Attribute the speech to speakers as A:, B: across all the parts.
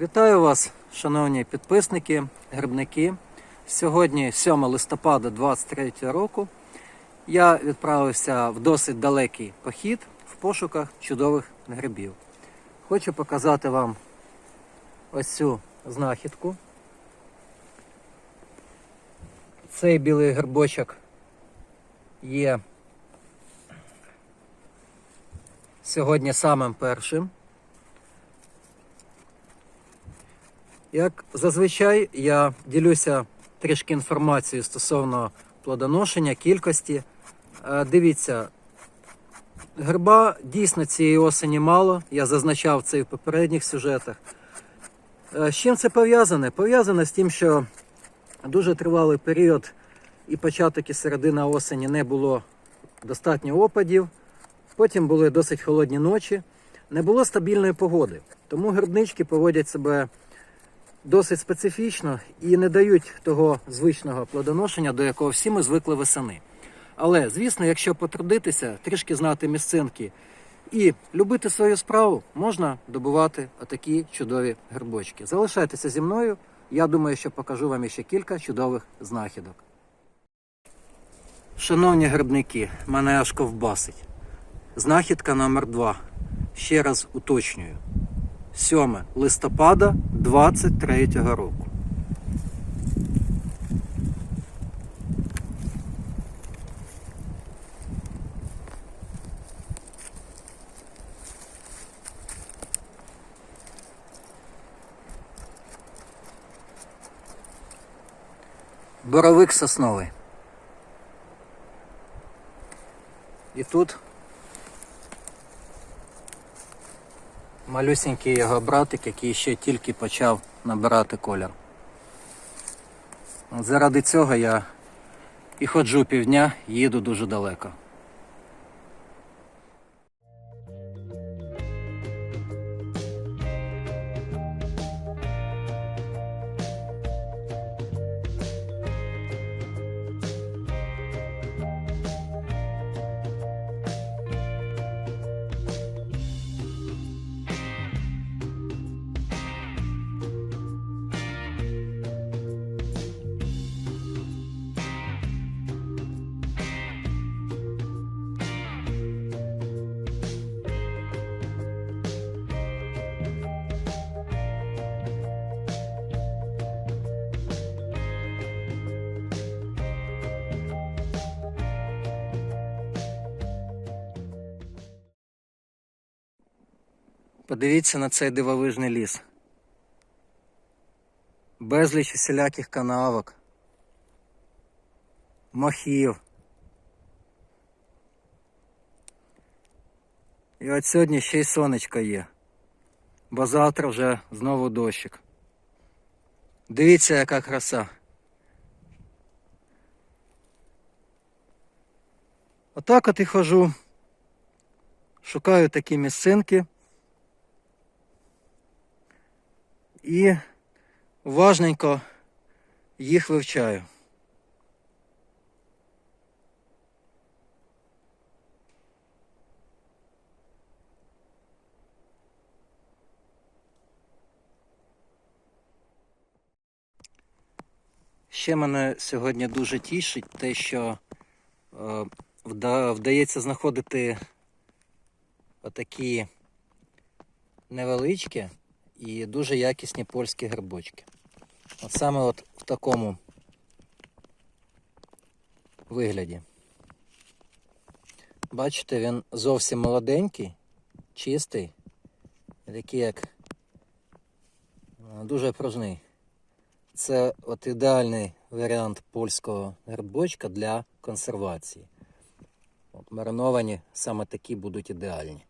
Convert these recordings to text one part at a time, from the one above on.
A: Вітаю вас, шановні підписники, грибники. Сьогодні 7 листопада 2023 року. Я відправився в досить далекий похід в пошуках чудових грибів. Хочу показати вам ось цю знахідку. Цей білий грибочок є сьогодні самим першим. Як зазвичай я ділюся трішки інформацією стосовно плодоношення, кількості. Е, Дивіться, гриба дійсно цієї осені мало. Я зазначав це і в попередніх сюжетах. Е, З чим це пов'язане? Пов'язане з тим, що дуже тривалий період і початок і середина осені не було достатньо опадів. Потім були досить холодні ночі, не було стабільної погоди. Тому грибнички поводять себе досить специфічно і не дають того звичного плодоношення, до якого всі ми звикли весени. Але, звісно, якщо потрудитися, трішки знати місцинки і любити свою справу, можна добувати отакі чудові грибочки. Залишайтеся зі мною. Я думаю, що покажу вам ще кілька чудових знахідок. Шановні грибники, мене аж ковбасить. Знахідка номер 2 Ще раз уточнюю. 7 листопада 23 року. Боровик сосновий. І тут малюсенький його братик, який ще тільки почав набирати колір. Заради цього я і ходжу півдня, їду дуже далеко. Подивіться на цей дивовижний ліс. Безліч усіляких канавок, мохів. І от сьогодні ще й сонечко є, бо завтра вже знову дощик. Дивіться, яка краса. Отак от і хожу, шукаю такі місцинки. І уважненько їх вивчаю. Ще мене сьогодні дуже тішить те, що е, вдається знаходити отакі невеличкі і дуже якісні польські грибочки. От саме от в такому вигляді. Бачите, він зовсім молоденький, чистий, такий як е, дуже пружний. Це от ідеальний варіант польського грибочка для консервації. От мариновані саме такі будуть ідеальні.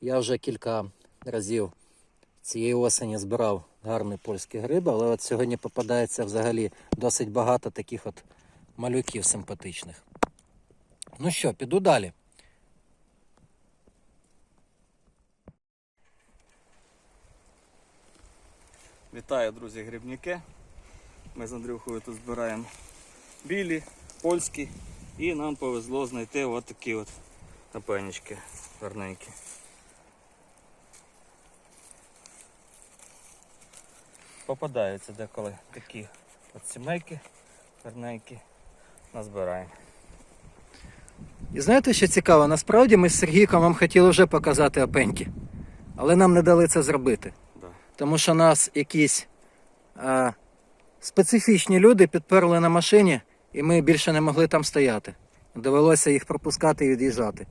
A: Я вже кілька разів цієї осені збирав гарний польський гриб, але от сьогодні попадається взагалі досить багато таких от малюків симпатичних. Ну що, піду далі.
B: Вітаю, друзі, грибники. Ми з Андрюхою тут збираємо білі, польські і нам повезло знайти от такі от гарненькі. Попадаються деколи такі от сімейки, гарненькі. Назбираємо.
A: І знаєте, що цікаво? Насправді ми з Сергійком вам хотіли вже показати опеньки, але нам не дали це зробити.
B: Да.
A: Тому що нас якісь а, специфічні люди підперли на машині, і ми більше не могли там стояти. Довелося їх пропускати і від'їжджати.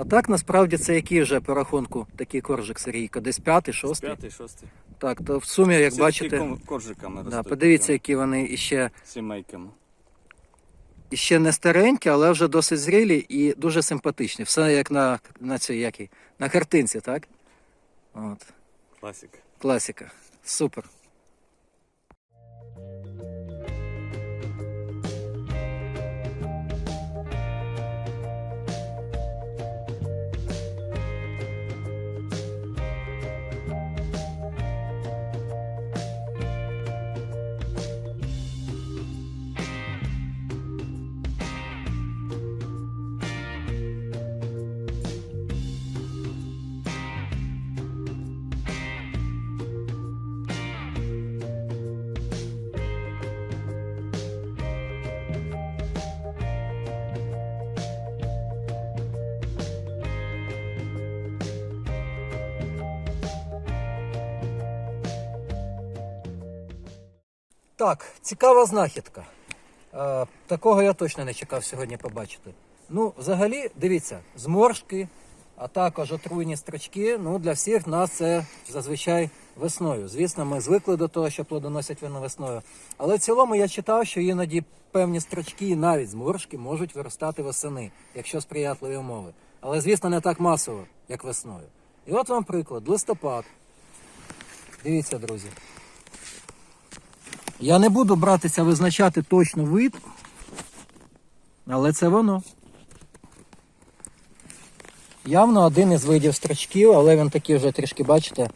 A: А так насправді це який вже по рахунку такий коржик Сергійко? Десь п'ятий, шостий?
B: П'ятий, шостий.
A: Так, то в сумі, як
B: Це
A: бачите,
B: ком- коржиками
A: да,
B: ростуть.
A: подивіться, які вони іще,
B: Сімейками.
A: іще не старенькі, але вже досить зрілі і дуже симпатичні. Все як на, на цій, як і- на картинці, так? От.
B: Класика.
A: Класика. Супер. Так, цікава знахідка. Е, такого я точно не чекав сьогодні побачити. Ну, взагалі, дивіться, зморшки, а також отруйні строчки. Ну, для всіх нас це зазвичай весною. Звісно, ми звикли до того, що плодоносять вони весною. Але в цілому я читав, що іноді певні строчки, і навіть зморшки, можуть виростати восени, якщо сприятливі умови. Але, звісно, не так масово, як весною. І от вам приклад: листопад. Дивіться, друзі. Я не буду братися визначати точно вид, але це воно. Явно один із видів строчків, але він такий вже трішки, бачите,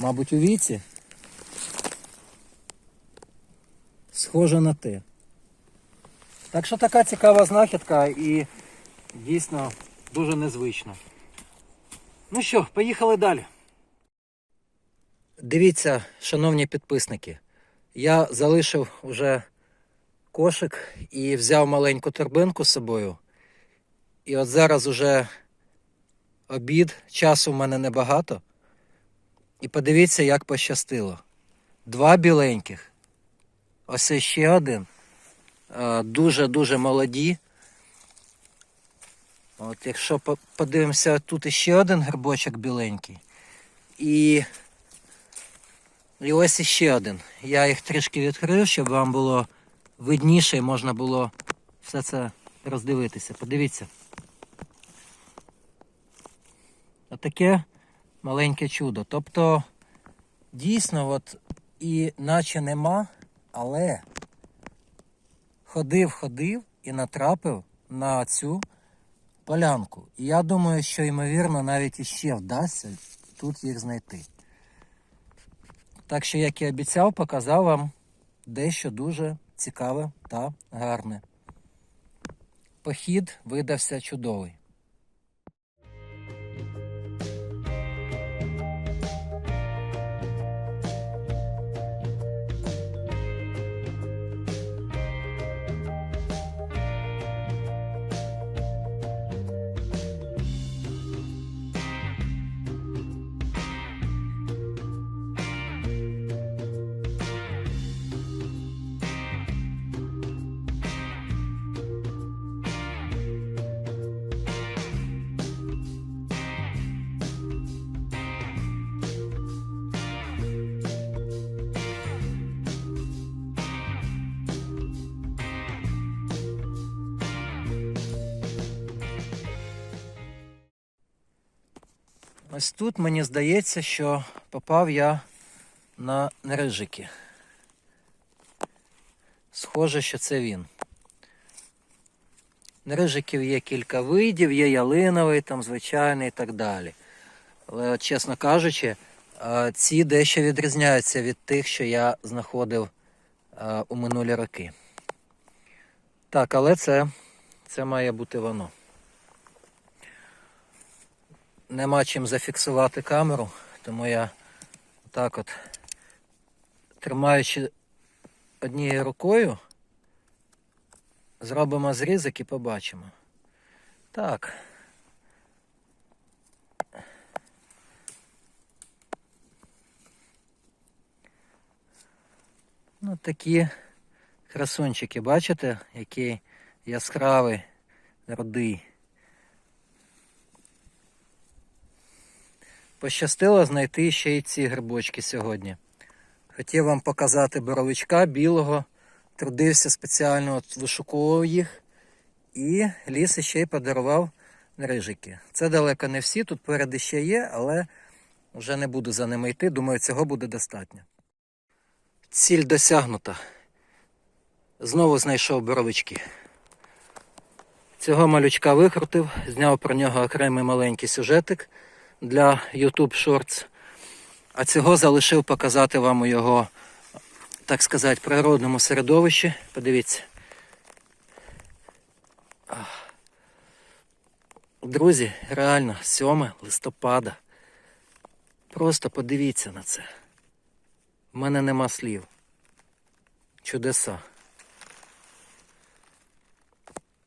A: мабуть, у віці. Схоже на те. Так що така цікава знахідка і дійсно дуже незвична. Ну що, поїхали далі. Дивіться, шановні підписники. Я залишив уже кошик і взяв маленьку торбинку з собою. І от зараз уже обід, часу в мене небагато. І подивіться, як пощастило. Два біленьких. Ось ще один. Е, Дуже-дуже молоді. От якщо подивимося, тут іще один грибочок біленький. І і ось іще один. Я їх трішки відкрив, щоб вам було видніше і можна було все це роздивитися. Подивіться. Отаке маленьке чудо. Тобто, дійсно, от і наче нема, але ходив, ходив і натрапив на цю полянку. І я думаю, що ймовірно навіть іще вдасться тут їх знайти. Так що, як і обіцяв, показав вам дещо дуже цікаве та гарне. Похід видався чудовий. Ось тут мені здається, що попав я на рижики. Схоже, що це він. Рижиків є кілька видів, є ялиновий, там звичайний і так далі. Але, чесно кажучи, е, ці дещо відрізняються від тих, що я знаходив е, у минулі роки. Так, але це, це має бути воно. Нема чим зафіксувати камеру, тому я так от тримаючи однією рукою, зробимо зрізок і побачимо. Так. Ну, такі красунчики, бачите, який яскравий, рудий. Пощастило знайти ще й ці грибочки сьогодні. Хотів вам показати боровичка білого, трудився спеціально, от вишукував їх. І ліс ще й подарував рижики. Це далеко не всі, тут переди ще є, але вже не буду за ними йти. Думаю, цього буде достатньо. Ціль досягнута. Знову знайшов боровички. Цього малючка викрутив, зняв про нього окремий маленький сюжетик для YouTube Shorts. А цього залишив показати вам у його, так сказати, природному середовищі. Подивіться. Друзі, реально, 7 листопада. Просто подивіться на це. У мене нема слів. Чудеса.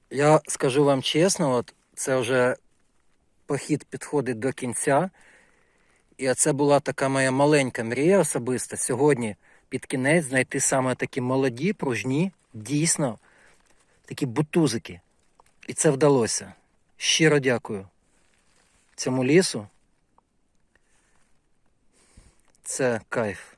A: Я скажу вам чесно, от це вже похід підходить до кінця. І це була така моя маленька мрія особиста сьогодні під кінець знайти саме такі молоді, пружні, дійсно такі бутузики. І це вдалося. Щиро дякую цьому лісу. Це кайф.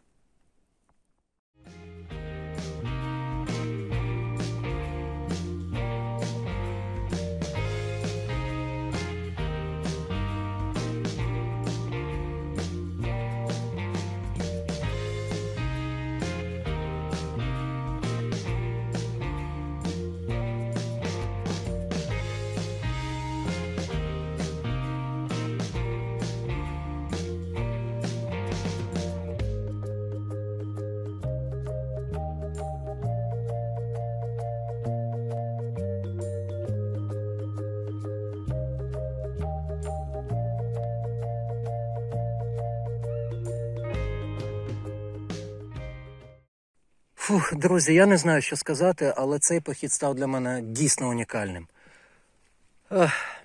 A: Фух, друзі, я не знаю, що сказати, але цей похід став для мене дійсно унікальним. Ех,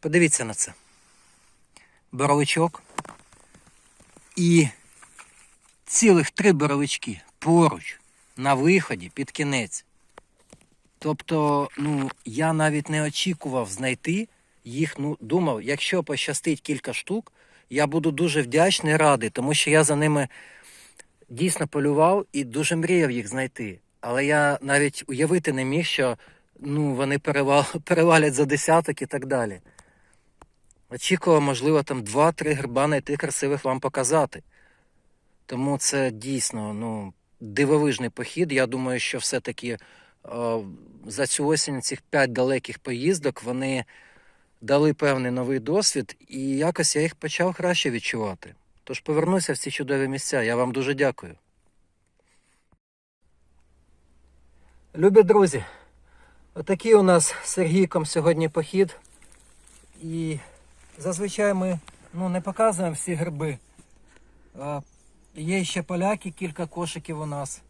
A: подивіться на це. Боровичок і цілих три боровички поруч, на виході, під кінець. Тобто, ну, я навіть не очікував знайти їх. Ну, думав, якщо пощастить кілька штук, я буду дуже вдячний радий, тому що я за ними дійсно полював і дуже мріяв їх знайти. Але я навіть уявити не міг, що ну, вони перевал, перевалять за десяток і так далі. Очікував, можливо, там два-три гриба знайти красивих вам показати. Тому це дійсно ну, дивовижний похід. Я думаю, що все-таки е, за цю осінь цих п'ять далеких поїздок вони дали певний новий досвід, і якось я їх почав краще відчувати. Тож повернуся в ці чудові місця. Я вам дуже дякую. Любі друзі, отакий у нас з Сергійком сьогодні похід. І зазвичай ми ну, не показуємо всі гриби. Є ще поляки, кілька кошиків у нас,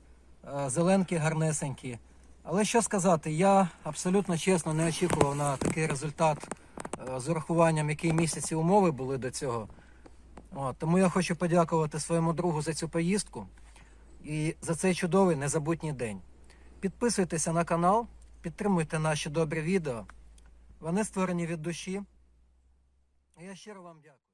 A: а, зеленки гарнесенькі. Але що сказати, я абсолютно чесно не очікував на такий результат з урахуванням, які місяці умови були до цього. От, тому я хочу подякувати своєму другу за цю поїздку і за цей чудовий незабутній день. Підписуйтеся на канал, підтримуйте наші добрі відео. Вони створені від душі. Я щиро вам дякую.